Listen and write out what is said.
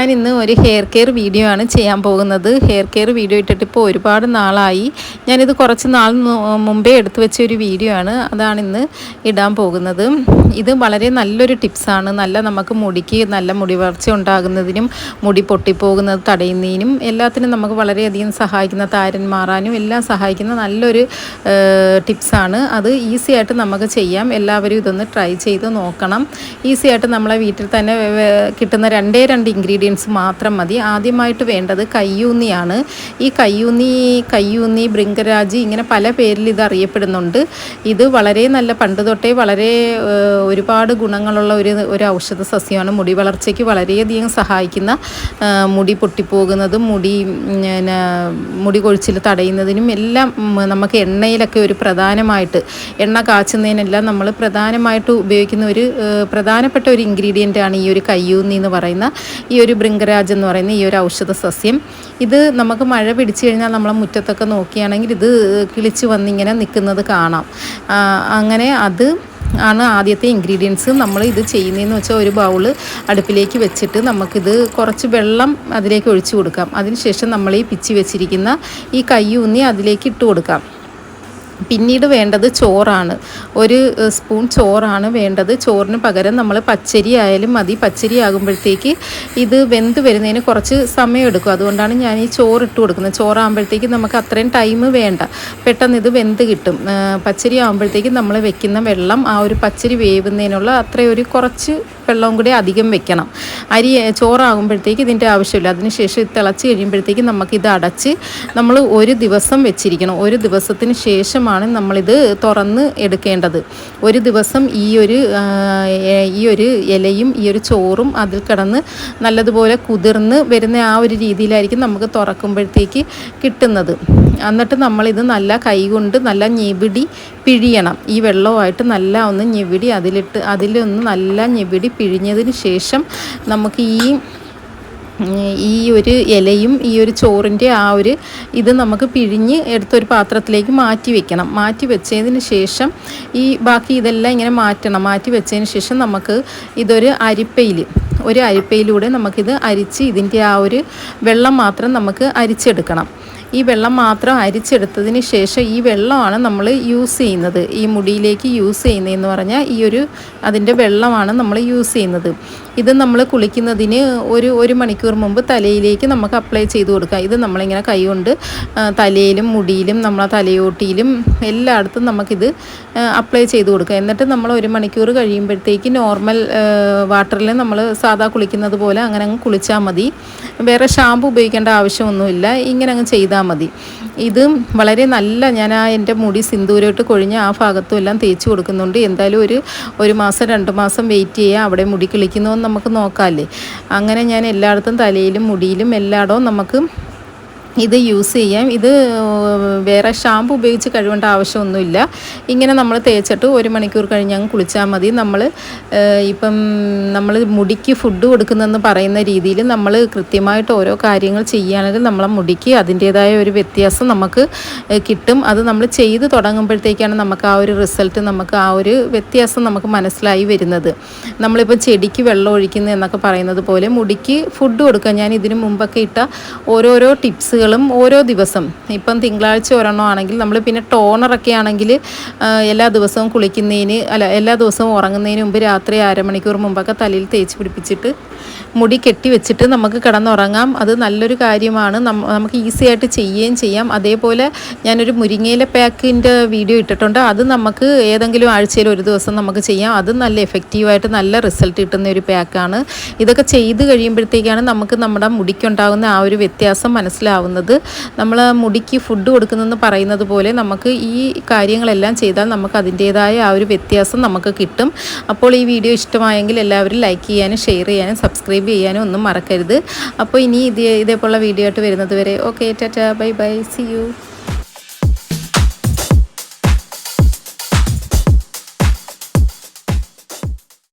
ഞാൻ ഇന്ന് ഒരു ഹെയർ കെയർ വീഡിയോ ആണ് ചെയ്യാൻ പോകുന്നത്. ഹെയർ കെയർ വീഡിയോ ഇട്ടിട്ട് ഇപ്പോൾ ഒരുപാട് നാളായി. ഞാനിത് കുറച്ച് നാൾ മുമ്പേ എടുത്തു വെച്ച ഒരു വീഡിയോ ആണ്. അതാണ് ഇന്ന് ഇടാൻ പോകുന്നത്. ഇത് വളരെ നല്ലൊരു ടിപ്സാണ് നല്ല നമുക്ക് മുടിക്ക് നല്ല മുടി വളർച്ച ഉണ്ടാകുന്നതിനും മുടി പൊട്ടിപ്പോകുന്നത് തടയുന്നതിനും എല്ലാത്തിനും നമുക്ക് വളരെയധികം സഹായിക്കുന്ന താരൻ മാറാനും എല്ലാം സഹായിക്കുന്ന നല്ലൊരു ടിപ്സാണ് അത് ഈസി ആയിട്ട് നമുക്ക് ചെയ്യാം. എല്ലാവരും ഇതൊന്ന് ട്രൈ ചെയ്ത് നോക്കണം. ഈസി ആയിട്ട് നമ്മളെ വീട്ടിൽ തന്നെ കിട്ടുന്ന രണ്ടേ രണ്ട് ഇൻഗ്രീഡിയൻസ് മാത്രം മതി. ആദ്യമായിട്ട് വേണ്ടത് കയ്യൂന്നിയാണ്. ഈ കയ്യൂന്നി കയ്യൂന്നി ബൃങ്കരാജി ഇങ്ങനെ പല പേരിൽ ഇത് അറിയപ്പെടുന്നുണ്ട്. ഇത് വളരെ നല്ല പണ്ട് തൊട്ടേ വളരെ ഒരുപാട് ഗുണങ്ങളുള്ള ഒരു ഒരു ഔഷധ സസ്യമാണ്. മുടി വളർച്ചയ്ക്ക് വളരെയധികം സഹായിക്കുന്ന മുടി പൊട്ടിപ്പോകുന്നതും മുടി മുടി കൊഴിച്ചിൽ തടയുന്നതിനും എല്ലാം നമുക്ക് എണ്ണയിലൊക്കെ ഒരു പ്രധാനമായിട്ട് എണ്ണ കാച്ചുന്നതിനെല്ലാം നമ്മൾ പ്രധാനമായിട്ട് ഉപയോഗിക്കുന്ന ഒരു പ്രധാനപ്പെട്ട ഒരു ഇൻഗ്രീഡിയന്റ് ആണ് ഈ ഒരു കയ്യൂന്നി എന്ന് പറയുന്ന ഈ ഒരു ബൃങ്കരാജ് എന്ന് പറയുന്ന ഈ ഒരു ഔഷധ സസ്യം. ഇത് നമുക്ക് മഴ പിടിച്ചു കഴിഞ്ഞാൽ നമ്മളെ മുറ്റത്തൊക്കെ നോക്കിയാണെങ്കിൽ ഇത് കിളിച്ച് വന്നിങ്ങനെ നിൽക്കുന്നത് കാണാം. അങ്ങനെ അത് ആണ് ആദ്യത്തെ ഇൻഗ്രീഡിയൻസ് നമ്മൾ ഇത് ചെയ്യുന്നതെന്ന് വെച്ചാൽ ഒരു ബൗൾ അടുപ്പിലേക്ക് വെച്ചിട്ട് നമുക്കിത് കുറച്ച് വെള്ളം അതിലേക്ക് ഒഴിച്ചു കൊടുക്കാം. അതിനുശേഷം നമ്മൾ ഈ പിച്ചി വെച്ചിരിക്കുന്ന ഈ കൈ ഊന്നി അതിലേക്ക് ഇട്ട് കൊടുക്കാം. പിന്നീട് വേണ്ടത് ചോറാണ്. ഒരു സ്പൂൺ ചോറാണ് വേണ്ടത്. ചോറിന് പകരം നമ്മൾ പച്ചരി ആയാലും മതി. പച്ചരി ആകുമ്പോഴത്തേക്ക് ഇത് വെന്ത് വരുന്നതിന് കുറച്ച് സമയം എടുക്കും. അതുകൊണ്ടാണ് ഞാൻ ഈ ചോറ് ഇട്ട് കൊടുക്കുന്നത്. ചോറാകുമ്പോഴത്തേക്ക് നമുക്ക് അത്രയും ടൈം വേണ്ട. പെട്ടെന്ന് ഇത് വെന്ത് കിട്ടും. പച്ചരി ആകുമ്പോഴത്തേക്ക് നമ്മൾ വെക്കുന്ന വെള്ളം ആ ഒരു പച്ചരി വേവുന്നതിനുള്ള അത്രയൊരു കുറച്ച് വെള്ളവും കൂടി അധികം വെക്കണം. അരി ചോറാകുമ്പോഴത്തേക്ക് ഇതിന്റെ ആവശ്യമില്ല. അതിനുശേഷം തിളച്ച് കഴിയുമ്പോഴത്തേക്ക് നമുക്കിത് അടച്ച് നമ്മൾ ഒരു ദിവസം വെച്ചിരിക്കണം. ഒരു ദിവസത്തിന് ശേഷമാണ് നമ്മളിത് തുറന്ന് എടുക്കേണ്ടത്. ഒരു ദിവസം ഈ ഒരു ഈ ഒരു ഇലയും ഈ ഒരു ചോറും അതിൽ കിടന്ന് നല്ലതുപോലെ കുതിർന്ന് വരുന്ന ആ ഒരു രീതിയിലായിരിക്കും നമുക്ക് തുറക്കുമ്പോഴത്തേക്ക് കിട്ടുന്നത്. എന്നിട്ട് നമ്മളിത് നല്ല കൈകൊണ്ട് നല്ല ഞെവിടി പിഴിയണം. ഈ വെള്ളവുമായിട്ട് നല്ല ഒന്ന് ഞെവിടി അതിലിട്ട് അതിലൊന്ന് നല്ല ഞെവിടി പിഴിഞ്ഞതിന് ശേഷം നമുക്ക് ഈ ഈ ഒരു ഇലയും ഈ ഒരു ചോറിന്റെ ആ ഒരു ഇത് നമുക്ക് പിഴിഞ്ഞ് എടുത്തൊരു പാത്രത്തിലേക്ക് മാറ്റി വെക്കണം. മാറ്റി വെച്ചതിന് ശേഷം ഈ ബാക്കി ഇതെല്ലാം ഇങ്ങനെ മാറ്റണം. മാറ്റി വെച്ചതിന് ശേഷം നമുക്ക് ഇതൊരു അരിപ്പയിൽ ഒരു അരിപ്പയിലൂടെ നമുക്കിത് അരിച്ച് ഇതിന്റെ ആ ഒരു വെള്ളം മാത്രം നമുക്ക് അരിച്ചെടുക്കണം. ഈ വെള്ളം മാത്രം അരിച്ചെടുത്തതിന് ശേഷം ഈ വെള്ളമാണ് നമ്മൾ യൂസ് ചെയ്യുന്നത്. ഈ മുടിയിലേക്ക് യൂസ് ചെയ്യുന്നതെന്ന് പറഞ്ഞാൽ ഈ ഒരു അതിന്റെ വെള്ളമാണ് നമ്മൾ യൂസ് ചെയ്യുന്നത്. ഇത് നമ്മൾ കുളിക്കുന്നതിന് ഒരു ഒരു മണിക്കൂർ മുമ്പ് തലയിലേക്ക് നമുക്ക് അപ്ലൈ ചെയ്ത് കൊടുക്കാം. ഇത് നമ്മളിങ്ങനെ കൈകൊണ്ട് തലയിലും മുടിയിലും നമ്മളെ തലയോട്ടിയിലും എല്ലായിടത്തും നമുക്കിത് അപ്ലൈ ചെയ്ത് കൊടുക്കുക എന്നിട്ട് നമ്മൾ ഒരു മണിക്കൂർ കഴിയുമ്പോഴത്തേക്ക് നോർമൽ വാട്ടറിൽ നമ്മൾ സാധാ കുളിക്കുന്നത് പോലെ അങ്ങനെ അങ്ങ് കുളിച്ചാൽ മതി. വേറെ ഷാമ്പു ഉപയോഗിക്കേണ്ട ആവശ്യമൊന്നുമില്ല. ഇങ്ങനെ അങ്ങ് ചെയ്താൽ മതി. ഇത് വളരെ നല്ല ഞാൻ ആ എന്റെ മുടി സിന്ദൂരോട്ട് കൊഴിഞ്ഞ് ആ ഭാഗത്തും എല്ലാം തേച്ച് കൊടുക്കുന്നുണ്ട്. എന്തായാലും ഒരു ഒരു മാസം രണ്ട് മാസം വെയിറ്റ് ചെയ്യുക അവിടെ മുടി കിളിക്കുന്നു നമുക്ക് നോക്കാമല്ലേ അങ്ങനെ ഞാൻ എല്ലായിടത്തും തലയിലും മുടിയിലും എല്ലായിടവും നമുക്ക് ഇത് യൂസ് ചെയ്യാം. ഇത് വേറെ ഷാമ്പു ഉപയോഗിച്ച് കഴുകേണ്ട ആവശ്യമൊന്നുമില്ല. ഇങ്ങനെ നമ്മൾ തേച്ചിട്ട് ഒരു മണിക്കൂർ കഴിഞ്ഞ് അങ്ങ് കുളിച്ചാൽ മതി. നമ്മൾ ഇപ്പം നമ്മൾ മുടിക്ക് ഫുഡ് കൊടുക്കുന്നതെന്ന് പറയുന്ന രീതിയിൽ നമ്മൾ കൃത്യമായിട്ട് ഓരോ കാര്യങ്ങൾ ചെയ്യുകയാണെങ്കിൽ നമ്മളെ മുടിക്ക് അതിന്റേതായ ഒരു വ്യത്യാസം നമുക്ക് കിട്ടും. അത് നമ്മൾ ചെയ്ത് തുടങ്ങുമ്പോഴത്തേക്കാണ് നമുക്ക് ആ ഒരു റിസൾട്ട് നമുക്ക് ആ ഒരു വ്യത്യാസം നമുക്ക് മനസ്സിലായി വരുന്നത്. നമ്മളിപ്പോൾ ചെടിക്ക് വെള്ളം ഒഴിക്കുന്നത് എന്നൊക്കെ പറയുന്നത് പോലെ മുടിക്ക് ഫുഡ് കൊടുക്കുക ഞാൻ ഇതിനു മുമ്പൊക്കെ ഇട്ട ഓരോരോ ടിപ്സുകൾ ടിപ്സുകളും ഓരോ ദിവസം. ഇപ്പം തിങ്കളാഴ്ച ഒരെണ്ണം ആണെങ്കിൽ നമ്മൾ പിന്നെ ടോണറൊക്കെ ആണെങ്കിൽ എല്ലാ ദിവസവും കുളിക്കുന്നതിന് അല്ല എല്ലാ ദിവസവും ഉറങ്ങുന്നതിന് മുമ്പ് രാത്രി അരമണിക്കൂർ മുമ്പൊക്കെ തലയിൽ തേച്ച് പിടിപ്പിച്ചിട്ട് മുടി കെട്ടി വെച്ചിട്ട് നമുക്ക് കിടന്നുറങ്ങാം. അത് നല്ലൊരു കാര്യമാണ്. നമുക്ക് ഈസി ആയിട്ട് ചെയ്യുകയും ചെയ്യാം. അതേപോലെ ഞാനൊരു മുരിങ്ങയില പാക്കിന്റെ വീഡിയോ ഇട്ടിട്ടുണ്ട്. അത് നമുക്ക് ഏതെങ്കിലും ആഴ്ചയിൽ ഒരു ദിവസം നമുക്ക് ചെയ്യാം. അത് നല്ല എഫക്റ്റീവായിട്ട് നല്ല റിസൾട്ട് കിട്ടുന്ന ഒരു പാക്കാണ്. ഇതൊക്കെ ചെയ്ത് കഴിയുമ്പോഴത്തേക്കാണ് നമുക്ക് നമ്മുടെ മുടിക്കുണ്ടാകുന്ന ആ ഒരു വ്യത്യാസം മനസ്സിലാവുന്നത്. നമ്മൾ മുടിക്ക് ഫുഡ് കൊടുക്കുന്നതെന്ന് പറയുന്നത് പോലെ നമുക്ക് ഈ കാര്യങ്ങളെല്ലാം ചെയ്താൽ നമുക്ക് അതിന്റേതായ ആ ഒരു വ്യത്യാസം നമുക്ക് കിട്ടും. അപ്പോൾ ഈ വീഡിയോ ഇഷ്ടമായെങ്കിൽ എല്ലാവരും ലൈക്ക് ചെയ്യാനും ഷെയർ ചെയ്യാനും സബ്സ്ക്രൈബ് ചെയ്യാനും ഒന്നും മറക്കരുത്. അപ്പോൾ ഇനി ഇതേ ഇതേപോലുള്ള വീഡിയോ ആയിട്ട് വരുന്നത് വരെ. Okay tata bye bye see you